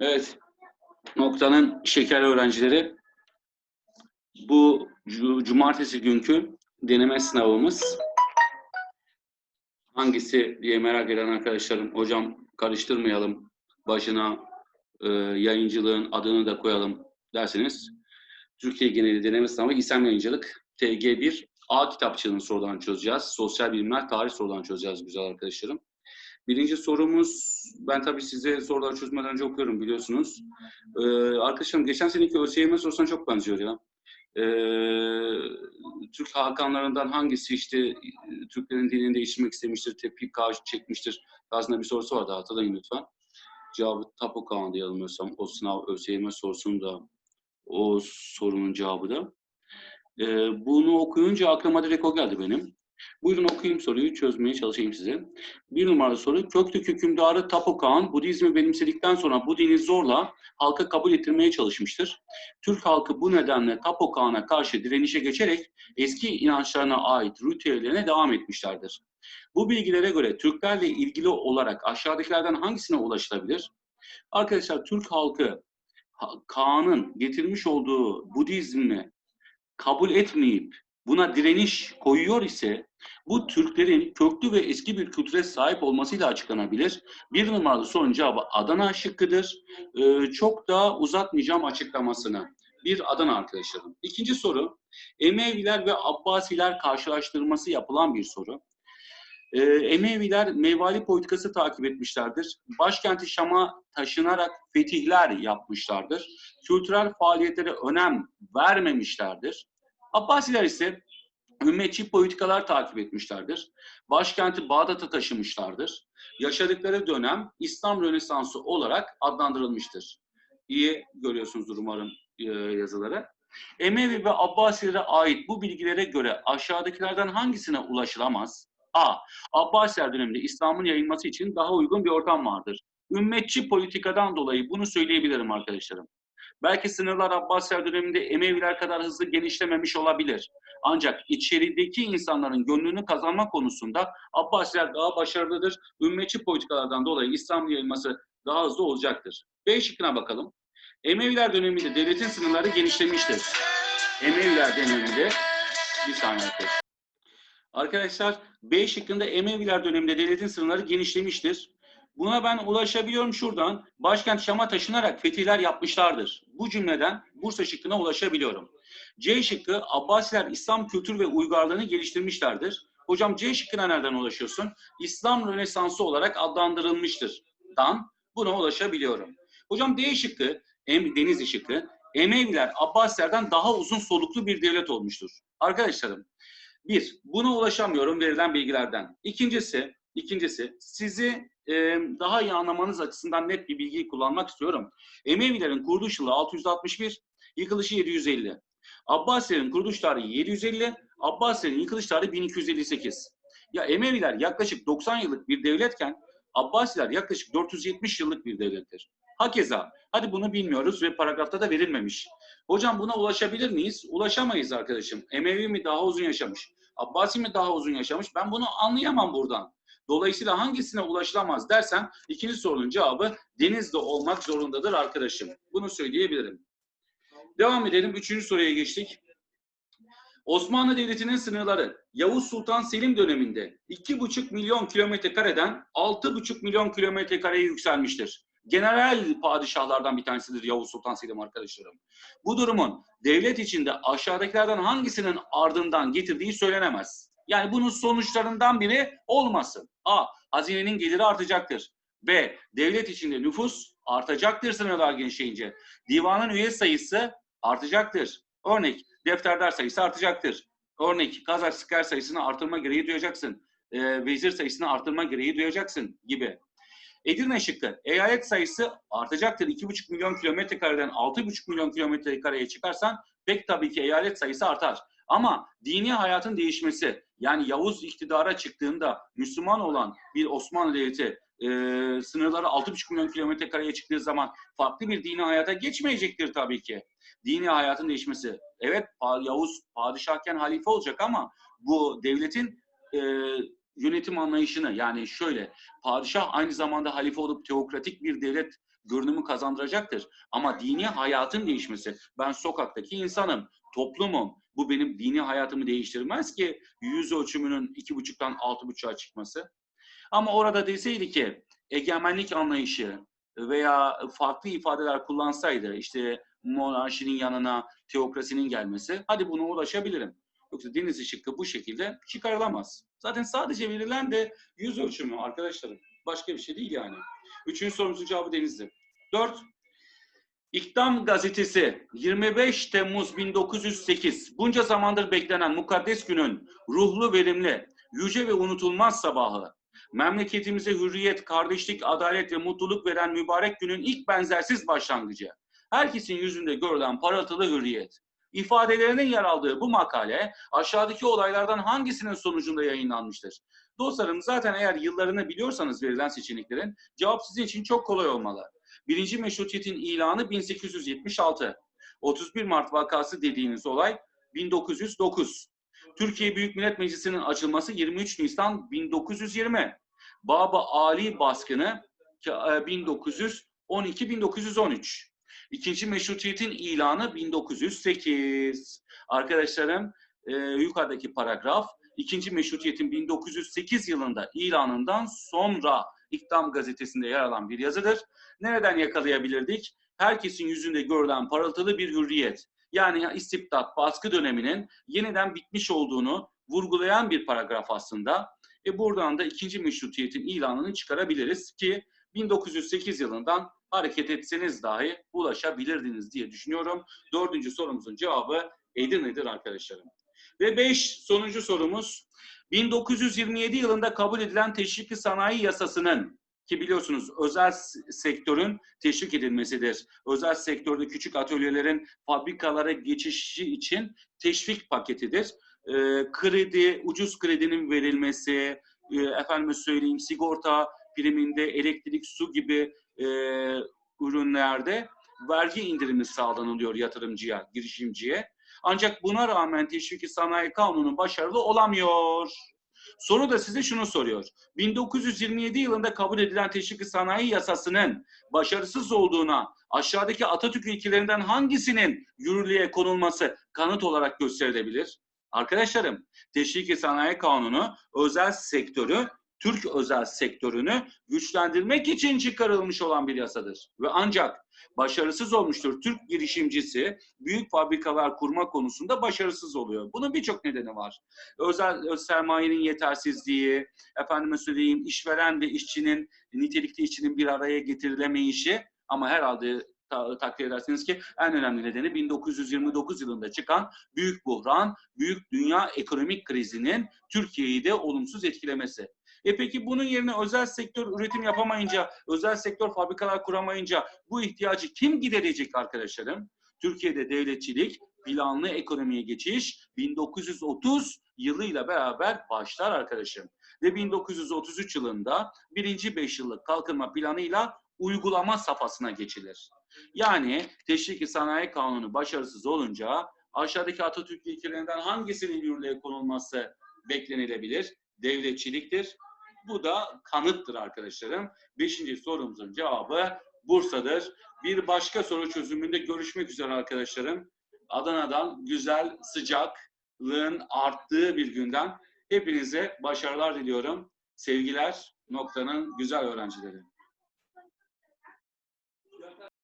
Evet. Noktanın şeker öğrencileri bu cu- cumartesi günkü deneme sınavımız hangisi diye merak eden arkadaşlarım hocam karıştırmayalım başına e, yayıncılığın adını da koyalım derseniz Türkiye geneli deneme sınavı İSEM Yayıncılık TG1 A kitapçığının sorularını çözeceğiz. Sosyal bilimler tarih sorularını çözeceğiz güzel arkadaşlarım. Birinci sorumuz, ben tabii size soruları çözmeden önce okuyorum biliyorsunuz. Ee, arkadaşlarım geçen seneki ÖSYM sorusuna çok benziyor ya. Ee, Türk hakanlarından hangisi işte Türklerin dilini değiştirmek istemiştir, tepki karşı çekmiştir tarzında bir sorusu vardı hatırlayın lütfen. Cevabı Tapu Kağan diye yanılmıyorsam o sınav ÖSYM sorusunun da o sorunun cevabı da. Ee, bunu okuyunca aklıma direkt o geldi benim. Buyurun okuyayım soruyu, çözmeye çalışayım size. Bir numaralı soru, Köktürk hükümdarı Tapu Budizmi benimsedikten sonra bu dini zorla halka kabul ettirmeye çalışmıştır. Türk halkı bu nedenle Tapu Kağan'a karşı direnişe geçerek eski inançlarına ait ritüellerine devam etmişlerdir. Bu bilgilere göre Türklerle ilgili olarak aşağıdakilerden hangisine ulaşılabilir? Arkadaşlar Türk halkı Ha- Kaan'ın getirmiş olduğu Budizmi kabul etmeyip buna direniş koyuyor ise bu Türklerin köklü ve eski bir kültüre sahip olmasıyla açıklanabilir. Bir numaralı sorunun cevabı Adana şıkkıdır. Ee, çok daha uzatmayacağım açıklamasını. Bir Adana arkadaşlarım. İkinci soru Emeviler ve Abbasiler karşılaştırması yapılan bir soru. Ee, Emeviler mevali politikası takip etmişlerdir. Başkenti Şam'a taşınarak fetihler yapmışlardır. Kültürel faaliyetlere önem vermemişlerdir. Abbasiler ise ümmetçi politikalar takip etmişlerdir. Başkenti Bağdat'a taşımışlardır. Yaşadıkları dönem İslam Rönesansı olarak adlandırılmıştır. İyi görüyorsunuzdur umarım e, yazıları. Emevi ve Abbasilere ait bu bilgilere göre aşağıdakilerden hangisine ulaşılamaz? A. Abbasiler döneminde İslam'ın yayılması için daha uygun bir ortam vardır. Ümmetçi politikadan dolayı bunu söyleyebilirim arkadaşlarım. Belki sınırlar Abbasiler döneminde Emeviler kadar hızlı genişlememiş olabilir. Ancak içerideki insanların gönlünü kazanma konusunda Abbasiler daha başarılıdır. Ümmetçi politikalardan dolayı İslam yayılması daha hızlı olacaktır. B şıkkına bakalım. Emeviler döneminde devletin sınırları genişlemiştir. Emeviler döneminde bir saniye arkadaşlar. B şıkkında Emeviler döneminde devletin sınırları genişlemiştir. Buna ben ulaşabiliyorum şuradan. Başkent Şam'a taşınarak fetihler yapmışlardır. Bu cümleden Bursa şıkkına ulaşabiliyorum. C şıkkı Abbasiler İslam kültür ve uygarlığını geliştirmişlerdir. Hocam C şıkkına nereden ulaşıyorsun? İslam Rönesansı olarak adlandırılmıştır. Dan buna ulaşabiliyorum. Hocam D şıkkı, Denizli şıkkı, Emeviler Abbasilerden daha uzun soluklu bir devlet olmuştur. Arkadaşlarım, bir, buna ulaşamıyorum verilen bilgilerden. İkincisi, ikincisi sizi e, daha iyi anlamanız açısından net bir bilgiyi kullanmak istiyorum. Emevilerin kuruluş yılı 661, yıkılışı 750. Abbasilerin kuruluş tarihi 750, Abbasilerin yıkılış tarihi 1258. Ya Emeviler yaklaşık 90 yıllık bir devletken Abbasiler yaklaşık 470 yıllık bir devlettir. Hakeza, hadi bunu bilmiyoruz ve paragrafta da verilmemiş. Hocam buna ulaşabilir miyiz? Ulaşamayız arkadaşım. Emevi mi daha uzun yaşamış? Abbasi mi daha uzun yaşamış? Ben bunu anlayamam buradan. Dolayısıyla hangisine ulaşılamaz dersen ikinci sorunun cevabı Denizli olmak zorundadır arkadaşım. Bunu söyleyebilirim. Devam edelim. Üçüncü soruya geçtik. Osmanlı Devleti'nin sınırları Yavuz Sultan Selim döneminde 2,5 milyon kilometre kareden 6,5 milyon kilometre kareye yükselmiştir. General padişahlardan bir tanesidir Yavuz Sultan Selim arkadaşlarım. Bu durumun devlet içinde aşağıdakilerden hangisinin ardından getirdiği söylenemez. Yani bunun sonuçlarından biri olmasın. A. Hazinenin geliri artacaktır. B. Devlet içinde nüfus artacaktır sınırlar genişleyince. Divanın üye sayısı artacaktır. Örnek defterdar sayısı artacaktır. Örnek kazak sıkar sayısını artırma gereği duyacaksın. Ee, vezir sayısını artırma gereği duyacaksın gibi. Edirne şıkkı. Eyalet sayısı artacaktır. 2,5 milyon kilometre kareden 6,5 milyon kilometre kareye çıkarsan pek tabii ki eyalet sayısı artar. Ama dini hayatın değişmesi yani Yavuz iktidara çıktığında Müslüman olan bir Osmanlı Devleti e, sınırları 6,5 milyon kilometre kareye çıktığı zaman farklı bir dini hayata geçmeyecektir tabii ki. Dini hayatın değişmesi. Evet Yavuz padişahken halife olacak ama bu devletin e, yönetim anlayışını yani şöyle padişah aynı zamanda halife olup teokratik bir devlet görünümü kazandıracaktır. Ama dini hayatın değişmesi, ben sokaktaki insanım, toplumum, bu benim dini hayatımı değiştirmez ki yüz ölçümünün iki buçuktan altı buçuğa çıkması. Ama orada deseydi ki egemenlik anlayışı veya farklı ifadeler kullansaydı işte monarşinin yanına teokrasinin gelmesi hadi buna ulaşabilirim. Yoksa deniz şıkkı bu şekilde çıkarılamaz. Zaten sadece verilen de yüz ölçümü arkadaşlarım. Başka bir şey değil yani. Üçüncü sorumuzun cevabı denizdi. Dört. İktam gazetesi 25 Temmuz 1908 bunca zamandır beklenen mukaddes günün ruhlu verimli, yüce ve unutulmaz sabahı memleketimize hürriyet, kardeşlik, adalet ve mutluluk veren mübarek günün ilk benzersiz başlangıcı. Herkesin yüzünde görülen parıltılı hürriyet. İfadelerinin yer aldığı bu makale aşağıdaki olaylardan hangisinin sonucunda yayınlanmıştır? Dostlarım zaten eğer yıllarını biliyorsanız verilen seçeneklerin cevap sizin için çok kolay olmalı. Birinci meşrutiyetin ilanı 1876. 31 Mart vakası dediğiniz olay 1909. Türkiye Büyük Millet Meclisi'nin açılması 23 Nisan 1920. Baba Ali baskını 1912-1913. İkinci meşrutiyetin ilanı 1908. Arkadaşlarım e, yukarıdaki paragraf ikinci meşrutiyetin 1908 yılında ilanından sonra İktam gazetesinde yer alan bir yazıdır. Nereden yakalayabilirdik? Herkesin yüzünde görülen parıltılı bir hürriyet. Yani istibdat, baskı döneminin yeniden bitmiş olduğunu vurgulayan bir paragraf aslında. E buradan da ikinci meşrutiyetin ilanını çıkarabiliriz ki 1908 yılından hareket etseniz dahi ulaşabilirdiniz diye düşünüyorum. Dördüncü sorumuzun cevabı Edirne'dir arkadaşlarım. Ve beş sonuncu sorumuz 1927 yılında kabul edilen teşviki sanayi yasasının ki biliyorsunuz özel sektörün teşvik edilmesidir. Özel sektörde küçük atölyelerin fabrikalara geçişi için teşvik paketidir. E, kredi, ucuz kredinin verilmesi, e, efendim söyleyeyim sigorta priminde elektrik, su gibi e, ürünlerde vergi indirimi sağlanılıyor yatırımcıya, girişimciye. Ancak buna rağmen teşviki sanayi kanunu başarılı olamıyor. Soru da size şunu soruyor. 1927 yılında kabul edilen teşvik sanayi yasasının başarısız olduğuna aşağıdaki Atatürk ilkelerinden hangisinin yürürlüğe konulması kanıt olarak gösterilebilir? Arkadaşlarım, teşvik sanayi kanunu özel sektörü Türk özel sektörünü güçlendirmek için çıkarılmış olan bir yasadır. Ve ancak başarısız olmuştur. Türk girişimcisi büyük fabrikalar kurma konusunda başarısız oluyor. Bunun birçok nedeni var. Özel sermayenin yetersizliği, efendime söyleyeyim işveren ve işçinin, nitelikli işçinin bir araya getirilemeyişi ama herhalde ta, takdir edersiniz ki en önemli nedeni 1929 yılında çıkan büyük buhran, büyük dünya ekonomik krizinin Türkiye'yi de olumsuz etkilemesi. E peki bunun yerine özel sektör üretim yapamayınca, özel sektör fabrikalar kuramayınca bu ihtiyacı kim giderecek arkadaşlarım? Türkiye'de devletçilik, planlı ekonomiye geçiş 1930 yılıyla beraber başlar arkadaşım. Ve 1933 yılında birinci beş yıllık kalkınma planıyla uygulama safhasına geçilir. Yani Teşviki Sanayi Kanunu başarısız olunca aşağıdaki Atatürk ilkelerinden hangisinin yürürlüğe konulması beklenilebilir? Devletçiliktir. Bu da kanıttır arkadaşlarım. Beşinci sorumuzun cevabı Bursa'dır. Bir başka soru çözümünde görüşmek üzere arkadaşlarım. Adana'dan güzel, sıcaklığın arttığı bir günden hepinize başarılar diliyorum. Sevgiler noktanın güzel öğrencileri.